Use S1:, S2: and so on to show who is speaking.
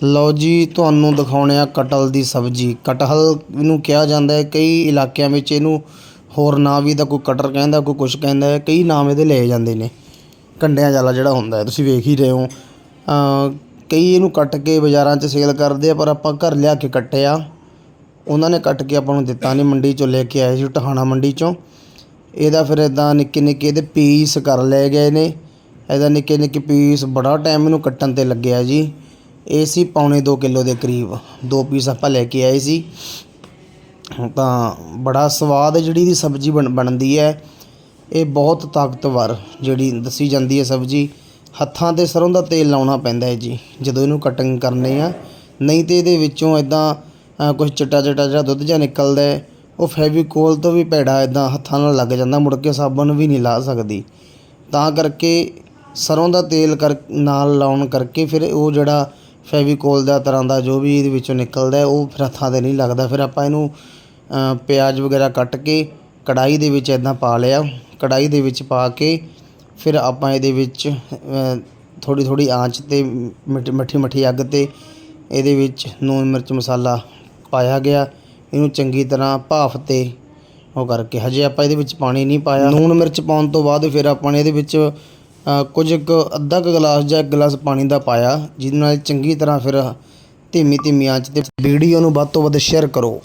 S1: ਲਓ ਜੀ, ਤੁਹਾਨੂੰ ਦਿਖਾਉਣੇ ਆ ਕਟਹਲ ਦੀ ਸਬਜ਼ੀ। ਕਟਹਲ ਨੂੰ ਕਿਹਾ ਜਾਂਦਾ ਹੈ, ਕਈ ਇਲਾਕਿਆਂ ਵਿੱਚ ਇਹਨੂੰ ਹੋਰ ਨਾਂ ਵੀ ਦਾ ਕੋਈ ਕਟਰ ਕਹਿੰਦਾ, ਕੋਈ ਕੁਛ ਕਹਿੰਦਾ ਹੈ, ਕਈ ਨਾਮ ਇਹਦੇ ਲਏ ਜਾਂਦੇ ਨੇ। ਕੰਡਿਆਂ ਵਾਲਾ ਜਿਹੜਾ ਹੁੰਦਾ ਹੈ, ਤੁਸੀਂ ਵੇਖ ਹੀ ਰਹੇ ਹੋ। ਕਈ ਇਹਨੂੰ ਕੱਟ ਕੇ ਬਾਜ਼ਾਰਾਂ 'ਚ ਸੇਲ ਕਰਦੇ ਆ, ਪਰ ਆਪਾਂ ਘਰ ਲਿਆ ਕੇ ਕੱਟਿਆ ਉਹਨਾਂ ਨੇ ਕੱਟ ਕੇ ਆਪਾਂ ਨੂੰ ਦਿੱਤਾ ਨਹੀਂ ਮੰਡੀ 'ਚੋਂ ਲੈ ਕੇ ਆਏ ਸੀ, ਟਹਾਣਾ ਮੰਡੀ 'ਚੋਂ। ਇਹਦਾ ਫਿਰ ਇਦਾਂ ਨਿੱਕੇ ਨਿੱਕੇ ਇਹਦੇ ਪੀਸ ਕਰ ਲਏ ਗਏ ਨੇ। ਇਹਦਾ ਨਿੱਕੇ ਨਿੱਕੇ ਪੀਸ ਬੜਾ ਟਾਈਮ ਇਹਨੂੰ ਕੱਟਣ ਤੇ ਲੱਗਿਆ ਜੀ। ਇਹ ਸੀ ਪੌਣੇ 2 ਕਿਲੋ ਦੇ ਕਰੀਬ, ਦੋ ਪੀਸ ਆਪਾਂ ਲੈ ਕੇ ਆਏ ਸੀ। ਤਾਂ ਬੜਾ ਸਵਾਦ ਜਿਹੜੀ ਦੀ ਸਬਜ਼ੀ ਬਣ, ਬਣਦੀ ਹੈ। ਇਹ ਬਹੁਤ ਤਾਕਤਵਰ ਜਿਹੜੀ ਦੱਸੀ ਜਾਂਦੀ ਹੈ ਸਬਜ਼ੀ। ਹੱਥਾਂ ਤੇ ਸਰੋਂ ਦਾ ਤੇਲ ਲਾਉਣਾ ਪੈਂਦਾ ਹੈ ਜੀ, ਜਦੋਂ ਇਹਨੂੰ ਕਟਿੰਗ ਕਰਨੇ ਆ। ਨਹੀਂ ਤੇ ਇਹਦੇ ਵਿੱਚੋਂ ਇਦਾਂ ਕੁਝ ਚਿੱਟਾ ਚਿੱਟਾ ਜਿਹੜਾ ਦੁੱਧ ਜਿਹਾ ਨਿਕਲਦਾ ਹੈ। ਉਹ ਫੈਵੀਕੋਲ ਤੋਂ ਵੀ ਭੈੜਾ ਇਦਾਂ ਹੱਥਾਂ ਨਾਲ ਲੱਗ ਜਾਂਦਾ, ਮੁੜ ਕੇ ਸਾਬਣ ਵੀ ਨਹੀਂ ਲਾ ਸਕਦੀ। ਤਾਂ ਕਰਕੇ ਸਰੋਂ ਦਾ ਤੇਲ ਕਰ, ਨਾਲ ਲਾਉਣ ਕਰਕੇ ਫਿਰ ਉਹ ਜਿਹੜਾ ਫੈਵੀਕੋਲ ਦਾ ਤਰ੍ਹਾਂ ਦਾ ਜੋ ਵੀ ਇਹਦੇ ਵਿੱਚੋਂ ਨਿਕਲਦਾ ਉਹ ਫਿਰ ਹੱਥਾਂ 'ਤੇ ਨਹੀਂ ਲੱਗਦਾ। ਫਿਰ ਆਪਾਂ ਇਹਨੂੰ ਪਿਆਜ਼ ਵਗੈਰਾ ਕੱਟ ਕੇ ਕੜਾਹੀ ਦੇ ਵਿੱਚ ਇੱਦਾਂ ਪਾ ਲਿਆ। ਕੜਾਹੀ ਦੇ ਵਿੱਚ ਪਾ ਕੇ ਫਿਰ ਆਪਾਂ ਇਹਦੇ ਵਿੱਚ ਥੋੜ੍ਹੀ ਥੋੜ੍ਹੀ ਆਂਚ ਤੇ ਮਿੱਠੀ ਮੱਠੀ ਮੱਠੀ ਅੱਗ ਤੇ ਇਹਦੇ ਵਿੱਚ ਨੂਨ ਮਿਰਚ ਮਸਾਲਾ ਪਾਇਆ ਗਿਆ। ਇਹਨੂੰ ਚੰਗੀ ਤਰ੍ਹਾਂ ਭਾਫ ਤੇ ਉਹ ਕਰਕੇ। ਹਜੇ ਆਪਾਂ ਇਹਦੇ ਵਿੱਚ ਪਾਣੀ ਨਹੀਂ ਪਾਇਆ। ਲੂਣ ਮਿਰਚ ਪਾਉਣ ਤੋਂ ਬਾਅਦ ਫਿਰ ਆਪਾਂ ਨੇ ਇਹਦੇ ਵਿੱਚ ਕੁਝ ਕੁ ਅੱਧਾ ਕੁ ਗਲਾਸ ਜਾਂ ਇੱਕ ਗਲਾਸ ਪਾਣੀ ਦਾ ਪਾਇਆ, ਜਿਹਦੇ ਨਾਲ ਚੰਗੀ ਤਰ੍ਹਾਂ ਫਿਰ ਧੀਮੀ ਧੀਮੀ ਆਂਚ ਤੇ ਵੀਡੀਓ ਨੂੰ ਵੱਧ ਤੋਂ ਵੱਧ ਸ਼ੇਅਰ ਕਰੋ।